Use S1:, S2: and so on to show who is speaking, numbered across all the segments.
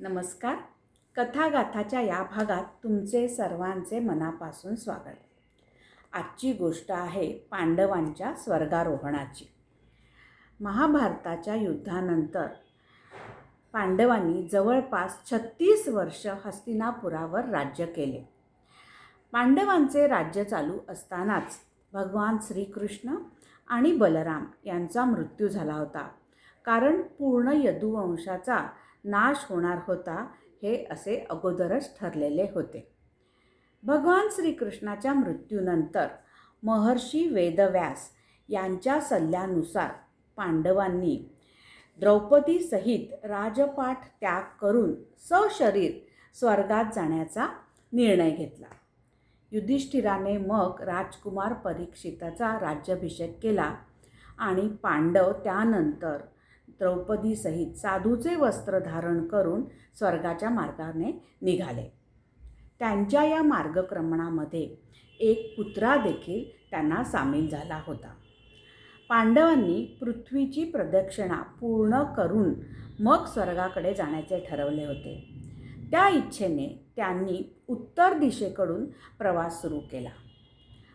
S1: नमस्कार. कथागाथाच्या या भागात तुमचे सर्वांचे मनापासून स्वागत. आजची गोष्ट आहे पांडवांच्या स्वर्गारोहणाची. महाभारताच्या युद्धानंतर पांडवांनी जवळपास छत्तीस वर्ष हस्तिनापुरावर राज्य केले. पांडवांचे राज्य चालू असतानाच भगवान श्रीकृष्ण आणि बलराम यांचा मृत्यू झाला होता. कारण पूर्ण यदुवंशाचा नाश होणार होता हे असे अगोदरच ठरलेले होते. भगवान श्रीकृष्णाच्या मृत्यूनंतर महर्षी वेदव्यास यांच्या सल्ल्यानुसार पांडवांनी द्रौपदीसहित राजपाठ त्याग करून सशरीर स्वर्गात जाण्याचा निर्णय घेतला. युधिष्ठिराने मग राजकुमार परीक्षिताचा राज्याभिषेक केला आणि पांडव त्यानंतर द्रौपदीसहित साधूचे वस्त्र धारण करून स्वर्गाच्या मार्गाने निघाले. त्यांच्या या मार्गक्रमणामध्ये एक कुत्रा देखील त्यांना सामील झाला होता. पांडवांनी पृथ्वीची प्रदक्षिणा पूर्ण करून मग स्वर्गाकडे जाण्याचे ठरवले होते. त्या इच्छेने त्यांनी उत्तर दिशेकडून प्रवास सुरू केला.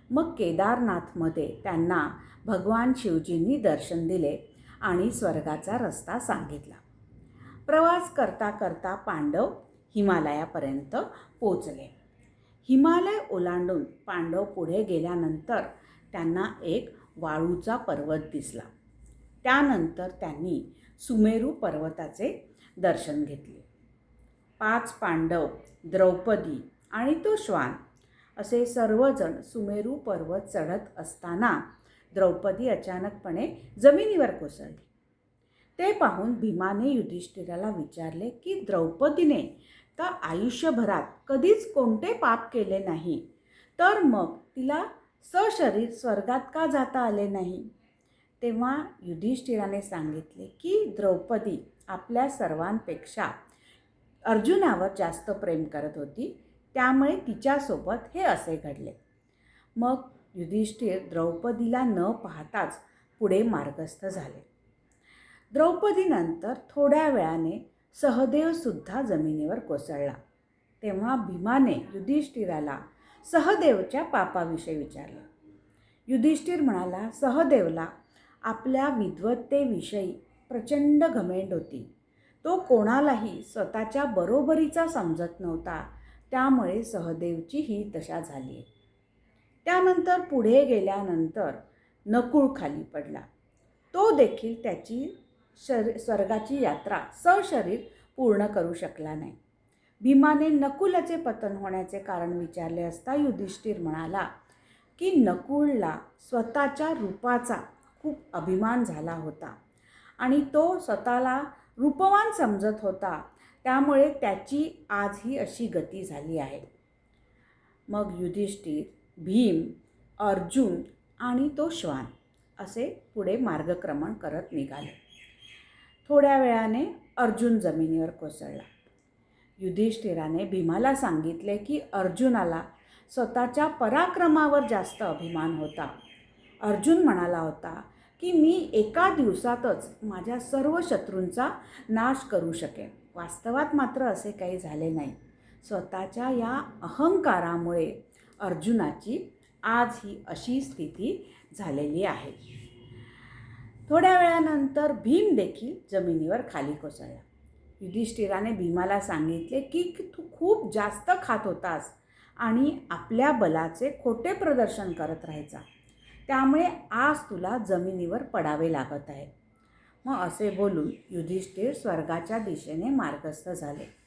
S1: मग केदारनाथमध्ये त्यांना भगवान शिवजींनी दर्शन दिले. आणि स्वर्गाचा रस्ता सांगितला. प्रवास करता करता पांडव हिमालयापर्यंत पोचले. हिमालय ओलांडून पांडव पुढे गेल्यानंतर त्यांना एक वाळूचा पर्वत दिसला. त्यानंतर त्यांनी सुमेरू पर्वताचे दर्शन घेतले. पाच पांडव द्रौपदी आणि तो श्वान असे सर्वजण सुमेरू पर्वत चढत असताना द्रौपदी अचानकपणे जमिनीवर कोसळली. ते पाहून भीमाने युधिष्ठिराला विचारले की द्रौपदीने तर आयुष्यभरात कधीच कोणते पाप केले नाही तर मग तिला सशरीर स्वर्गात का जाता आले नाही? तेव्हा युधिष्ठिराने सांगितले की द्रौपदी आपल्या सर्वांपेक्षा अर्जुनावर जास्त प्रेम करत होती त्यामुळे तिच्यासोबत हे असे घडले. मग युधिष्ठिर द्रौपदीला न पाहताच पुढे मार्गस्थ झाले. द्रौपदीनंतर थोड्या वेळाने सहदेवसुद्धा जमिनीवर कोसळला. तेव्हा भीमाने युधिष्ठिराला सहदेवच्या पापाविषयी विचारले. युधिष्ठिर म्हणाला सहदेवला आपल्या विद्वत्तेविषयी प्रचंड घमेंड होती. तो कोणालाही स्वतःच्या बरोबरीचा समजत नव्हता. त्यामुळे सहदेवची ही दशा झाली त्यानंतर पुढे गेल्यानंतर नकुळ खाली पडला. तो देखील त्याची शरी स्वर्गाची यात्रा सशरीर पूर्ण करू शकला नाही. भीमाने नकुलाचे पतन होण्याचे कारण विचारले असता युधिष्ठिर म्हणाला की नकुलला स्वतःच्या रूपाचा खूप अभिमान झाला होता आणि तो स्वतःला रूपवान समजत होता. त्यामुळे त्याची आज ही अशी गती झाली आहे. मग युधिष्ठिर भीम अर्जुन आणि तो श्वान असे पुढे मार्गक्रमण करत निघाले. थोड्या वेळाने अर्जुन जमिनीवर कोसळला. युधिष्ठिराने भीमाला सांगितले की अर्जुनाला स्वतःच्या पराक्रमावर जास्त अभिमान होता. अर्जुन म्हणाला होता की मी एका दिवसातच माझ्या सर्व शत्रूंचा नाश करू शकेन. वास्तवात मात्र असे काही झाले नाही. स्वतःच्या या अहंकारामुळे अर्जुनाची आज ही अशी स्थिती झालेली आहे. थोड्या वेळानंतर भीम देखील जमिनीवर खाली कोसळला. युधिष्ठिराने भीमाला सांगितले की तू खूप जास्त खात होतास आणि आपल्या बलाचे खोटे प्रदर्शन करत राहायचा. त्यामुळे आज तुला जमिनीवर पडावे लागत आहे. मग असे बोलून युधिष्ठिर स्वर्गाच्या दिशेने मार्गस्थ झाले.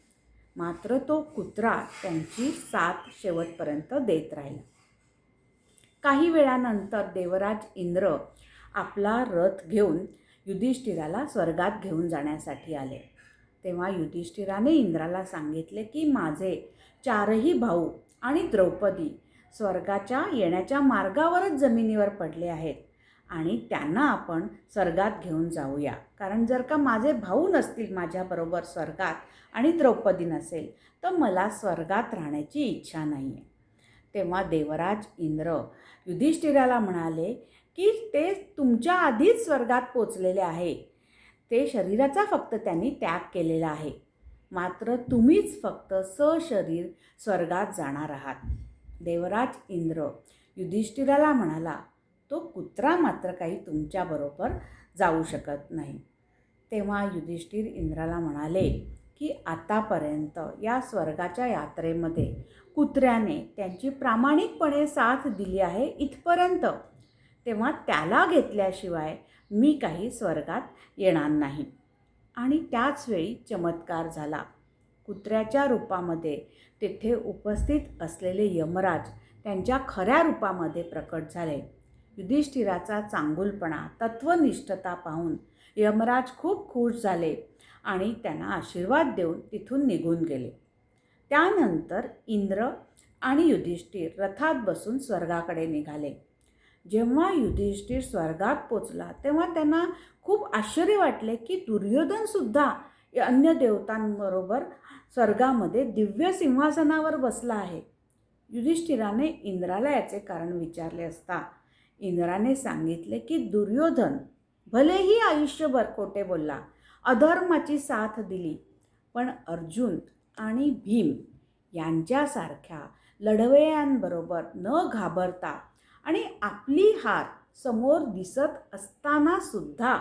S1: मात्र तो कुत्रा त्यांची साथ शेवटपर्यंत देत राहिला. काही वेळानंतर देवराज इंद्र आपला रथ घेऊन युधिष्ठिराला स्वर्गात घेऊन जाण्यासाठी आले. तेव्हा युधिष्ठिराने इंद्राला सांगितले की माझे चारही भाऊ आणि द्रौपदी स्वर्गाच्या येण्याच्या मार्गावरच जमिनीवर पडले आहेत. आणि त्यांना आपण स्वर्गात घेऊन जाऊया. कारण जर का माझे भाऊ नसतील माझ्याबरोबर स्वर्गात आणि द्रौपदी नसेल तर मला स्वर्गात राहण्याची इच्छा नाही आहे तेव्हा देवराज इंद्र युधिष्ठिराला म्हणाले की ते तुमच्या आधीच स्वर्गात पोचलेले आहे. ते शरीराचा फक्त त्यांनी त्याग केलेला आहे. मात्र तुम्हीच फक्त सशरीर स्वर्गात जाणार आहात. देवराज इंद्र युधिष्ठिराला म्हणाला तो कुत्रा मात्र काही तुमच्याबरोबर जाऊ शकत नाही. तेव्हा युधिष्ठिर इंद्राला म्हणाले की आतापर्यंत या स्वर्गाच्या यात्रेमध्ये कुत्र्याने त्यांची प्रामाणिकपणे साथ दिली आहे इथपर्यंत. तेव्हा त्याला घेतल्याशिवाय मी काही स्वर्गात येणार नाही. आणि त्याच वेळी चमत्कार झाला. कुत्र्याच्या रूपामध्ये तेथे उपस्थित असलेले यमराज त्यांच्या खऱ्या रूपामध्ये प्रकट झाले. युधिष्ठिराचा चांगुलपणा तत्वनिष्ठता पाहून यमराज खूप खुश झाले आणि त्यांना आशीर्वाद देऊन तिथून निघून गेले. त्यानंतर इंद्र आणि युधिष्ठिर रथात बसून स्वर्गाकडे निघाले. जेव्हा युधिष्ठिर स्वर्गात पोचला तेव्हा त्यांना खूप आश्चर्य वाटले की दुर्योधनसुद्धा या अन्य देवतांबरोबर स्वर्गामध्ये दिव्य सिंहासनावर बसला आहे. युधिष्ठिराने इंद्राला याचे कारण विचारले असता इंद्राने सांगितले की दुर्योधन भलेही आयुष्यभर खोटे बोलला अधर्माची साथ दिली पण अर्जुन आणि भीम यांच्यासारख्या लढवयांबरोबर न घाबरता आणि आपली हार समोर दिसत असताना सुद्धा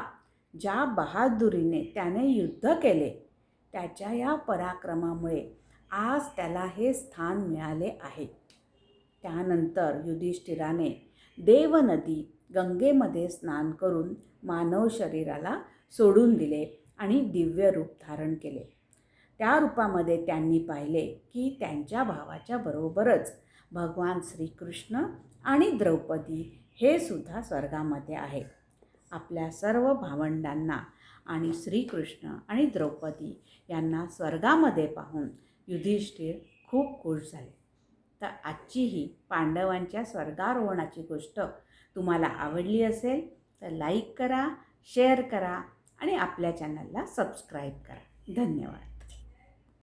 S1: ज्या बहादुरीने त्याने युद्ध केले त्याच्या या पराक्रमामुळे आज त्याला हे स्थान मिळाले आहे. त्यानंतर युधिष्ठिराने देवनदी गंगेमध्ये स्नान करून मानव शरीराला सोडून दिले आणि दिव्य रूप धारण केले. त्या रूपामध्ये त्यांनी पाहिले की त्यांच्या भावाच्या बरोबरच भगवान श्रीकृष्ण आणि द्रौपदी हे सुद्धा स्वर्गामध्ये आहेत. आपल्या सर्व भावंडांना आणि श्रीकृष्ण आणि द्रौपदी यांना स्वर्गामध्ये पाहून युधिष्ठिर खूप खुश झाले. तर आजची ही पांडवांच्या स्वर्गारोहणाची गोष्ट तुम्हाला आवडली असेल तर लाईक करा शेअर करा आणि आपल्या चॅनलला सबस्क्राईब करा. धन्यवाद.